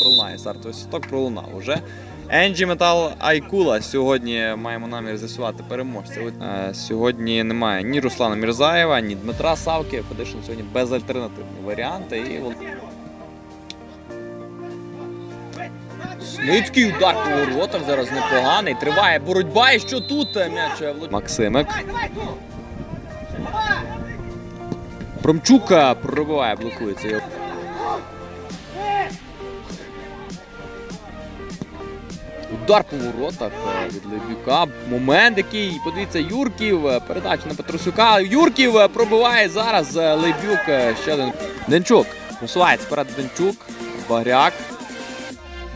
пролунає стартовий свісток, пролунав уже. Енджі Метал Айкула. Сьогодні маємо намір з'ясувати переможця. Е, Сьогодні немає ні Руслана Мірзаєва, ні Дмитра Савки. Федишин сьогодні безальтернативні варіанти. І Сницький удар по воротах зараз непоганий. Триває боротьба. І що тут е, м'яч е. Максимик. Промчука пробиває, блокується Удар по воротах е, від Лебюка. Момент який, подивіться, Юрків. е, Передача на Петросюка. Юрків е, пробиває зараз Лебюк. Ще один. Денчук. Просувається вперед Денчук. Багряк.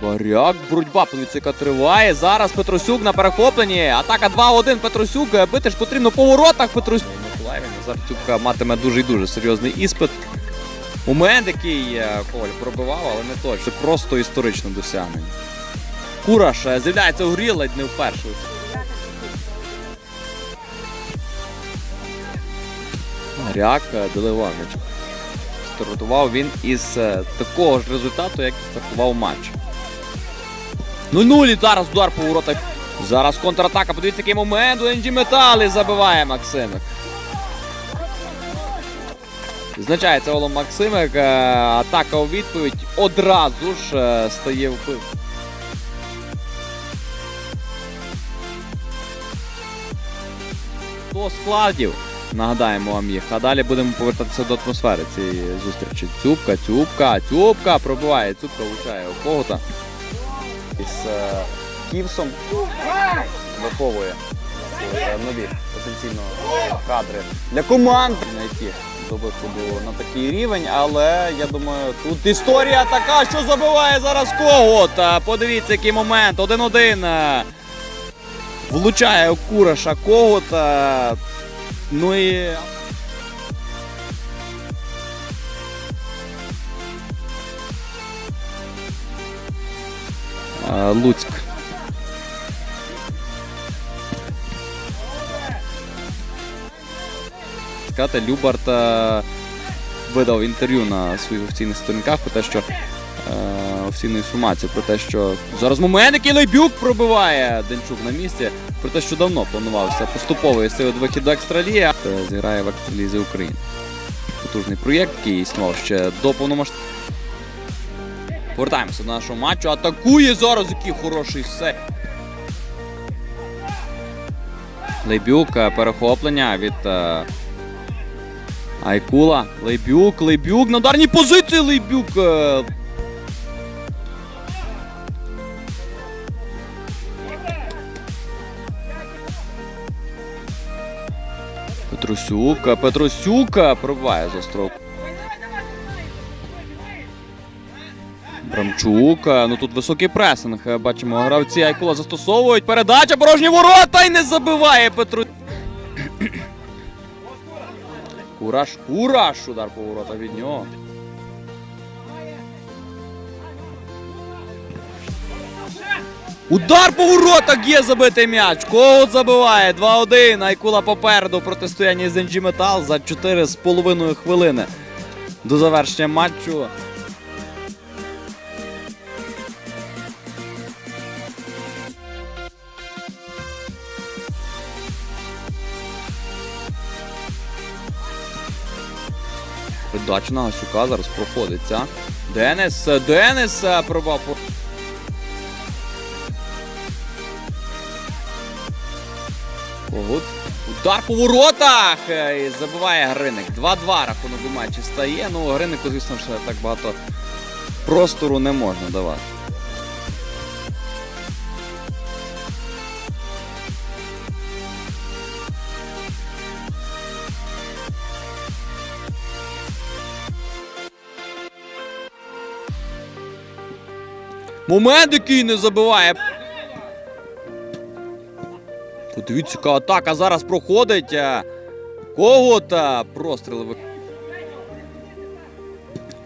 Багряк. Боротьба, яка триває. Зараз Петросюк на перехопленні. Атака 2-1. Петросюк. Бити ж потрібно по воротах. Петросюк. Миколаєві е, матиме дуже і дуже серйозний іспит. Момент, який Коваль пробивав, але не точно. Це просто історичне досягнення. Кураш е, з'являється у грі, ледь не вперше. Гаряк е, доливав. Стартував він із е, такого ж результату, як і стартував матч. 0-0 і зараз удар по воротах. Зараз контратака. Подивіться, який момент. Енджі Метали забиває Максимик. Відзначається голом Максимик. Атака у відповідь одразу ж стає впив. До складів. Нагадаємо вам їх. А далі будемо повертатися до атмосфери цієї зустрічі. Цюбка, цюбка, цюбка пробиває. Цюбка влучає у когота. Із е, Ківсом виховує е, нові потенційно кадри для команд знайти до виходу на такий рівень, але я думаю, тут історія така, що забиває зараз когот. Е, Подивіться, який момент. 1-1. Влучає Кураша когот. е, Ну і Луцьк. Сказати, Любарт видав інтерв'ю на своїх офіційних сторінках про те, що офіційну інформацію про те, що зараз момент, який Лейбюк пробиває Денчук на місці, про те, що давно планувався поступовий сили вихід до екстралії, е, зіграє в екстралізі України. Потужний проєкт, який існував ще до повномасштабного. Повертаємося до нашого матчу. Атакує зараз, який хороший все. Лейбюк, е, перехоплення від е, Айкула. Лейбюк, Лейбюк. На ударній позиції Лейбюк. е, Петросюк, Петросюка Петросюк пробиває за строку. Брамчук. е, Ну тут високий пресинг. Бачимо, гравці Айкула застосовують. Передача, порожні ворота і не забиває Петру. Кураж, кураж! Удар по воротах від нього. Удар по воротах є забитий м'яч. Коут забиває 2-1. Айкула попереду в протистоянні з NG Metal за 4,5 хвилини до завершення матчу. Передача на Гасюка зараз проходиться. Денис, Денис е, пробав. По- Удар по воротах! е, І забиває Гриник. 2-2 рахунок у матчі стає. Ну, Гринику, звісно, ще так багато простору не можна давати. Момент, який не забиває. Подивіться, яка атака зараз проходить. е, Когота. Простріли.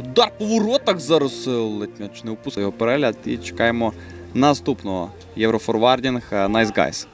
Удар по воротах зараз е, ледь м'яч не впустив його перегляд. І чекаємо наступного Єврофорвардінг Найс Гайс.